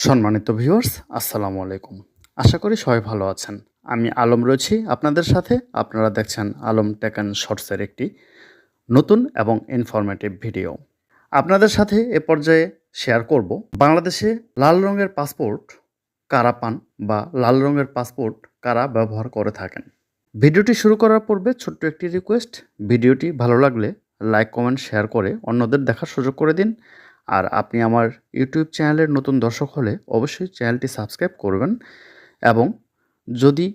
সম্মানিত ভিউয়ার্স আসসালামু আলাইকুম। আশা করি সবাই ভালো আছেন। আমি আলম রয়েছি আপনাদের সাথে। আপনারা দেখছেন আলম টেক অ্যান্ড শর্টসের একটি নতুন এবং ইনফরমেটিভ ভিডিও আপনাদের সাথে এ পর্যায়ে শেয়ার করব। বাংলাদেশে লাল রঙের পাসপোর্ট কারা পান বা লাল রঙের পাসপোর্ট কারা ব্যবহার করে থাকেন? ভিডিওটি শুরু করার পূর্বে ছোট্ট একটি রিকোয়েস্ট ভিডিওটি ভালো লাগলে লাইক কমেন্ট শেয়ার করে অন্যদের দেখার সুযোগ করে দিন। আর আপনি আমার ইউটিউব চ্যানেলের নতুন দর্শক হলে অবশ্যই চ্যানেলটি সাবস্ক্রাইব করবেন এবং যদি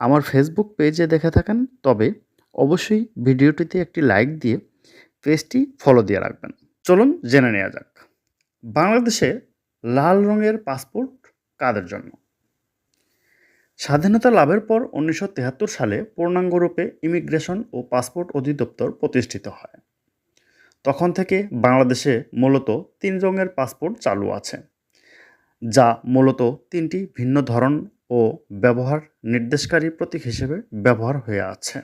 আমার ফেসবুক পেজে দেখে থাকেন, তবে অবশ্যই ভিডিওটিতে একটি লাইক দিয়ে পেজটি ফলো দিয়ে রাখবেন। চলুন জেনে নেওয়া যাক। বাংলাদেশে লাল রঙের পাসপোর্ট কাদের জন্য স্বাধীনতা লাভের পর উনিশশো সালে পূর্ণাঙ্গরূপে ইমিগ্রেশন ও পাসপোর্ট অধিদপ্তর প্রতিষ্ঠিত হয়। তখন থেকে বাংলাদেশে মূলত তিন রঙের পাসপোর্ট চালু আছে, যা মূলত তিনটি ভিন্ন ধরন ও ব্যবহার নির্দেশকারী প্রতীক হিসেবে ব্যবহার হয়ে আছে।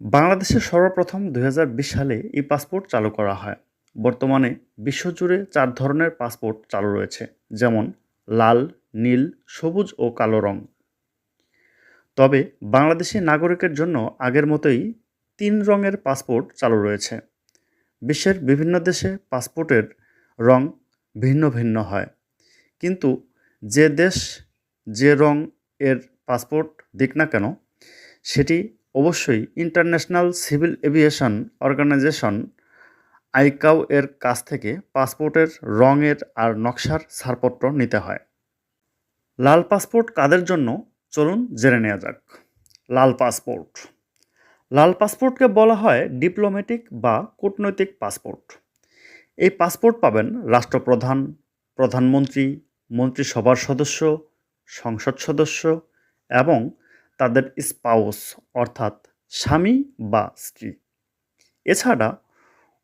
বাংলাদেশে সর্বপ্রথম দু হাজার বিশ সালে ই পাসপোর্ট চালু করা হয়। বর্তমানে বিশ্বজুড়ে চার ধরনের পাসপোর্ট চালু রয়েছে, যেমন লাল, নীল, সবুজ ও কালো রং। তবে বাংলাদেশি নাগরিকের জন্য আগের মতোই তিন রঙের পাসপোর্ট চালু রয়েছে। বিশ্বের বিভিন্ন দেশে পাসপোর্টের রং ভিন্ন ভিন্ন হয়। কিন্তু যে দেশ যে রং এর পাসপোর্ট দিক না কেন, সেটি অবশ্যই International Civil Aviation Organisation ICAO এর কাছ থেকে পাসপোর্টের রঙের আর নকশার ছাড়পত্র নিতে হয়। লাল পাসপোর্ট কাদের জন্য? চলুন জেনে নেওয়া যাক। লাল পাসপোর্ট। লাল পাসপোর্টকে বলা হয় ডিপ্লোম্যাটিক বা কূটনৈতিক পাসপোর্ট। এই পাসপোর্ট পাবেন রাষ্ট্রপ্রধান, প্রধানমন্ত্রী, মন্ত্রিসভার সদস্য, সংসদ সদস্য এবং তাদের স্পাউস অর্থাৎ স্বামী বা স্ত্রী। এছাড়া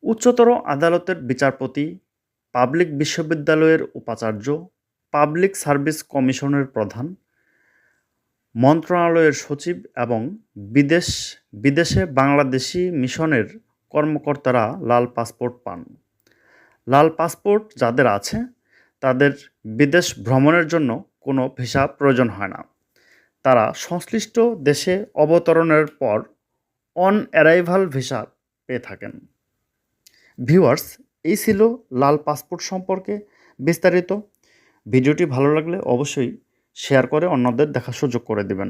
উচ্চতর আদালতের বিচারপতি, পাবলিক বিশ্ববিদ্যালয়ের উপাচার্য, পাবলিক সার্ভিস কমিশনের প্রধান, মন্ত্রণালয়ের সচিব এবং বিদেশ বিদেশে বাংলাদেশি মিশনের কর্মকর্তারা লাল পাসপোর্ট পান। লাল পাসপোর্ট যাদের আছে, তাদের বিদেশ ভ্রমণের জন্য কোনো ভিসা প্রয়োজন হয় না। তারা সংশ্লিষ্ট দেশে অবতরণের পর অন অ্যারাইভাল ভিসা পেয়ে থাকেন। ভিউয়ার্স, এই ছিল লাল পাসপোর্ট সম্পর্কে বিস্তারিত। ভিডিওটি ভালো লাগলে অবশ্যই শেয়ার করে অন্যদের দেখার সুযোগ করে দিবেন।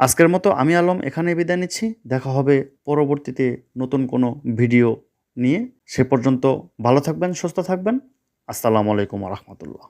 আজকের মতো আমি আলম এখানে বিদায় নিচ্ছি। দেখা হবে পরবর্তীতে নতুন কোনো ভিডিও নিয়ে। সে পর্যন্ত ভালো থাকবেন, সুস্থ থাকবেন। আসসালামু আলাইকুম রহমতুল্লাহ।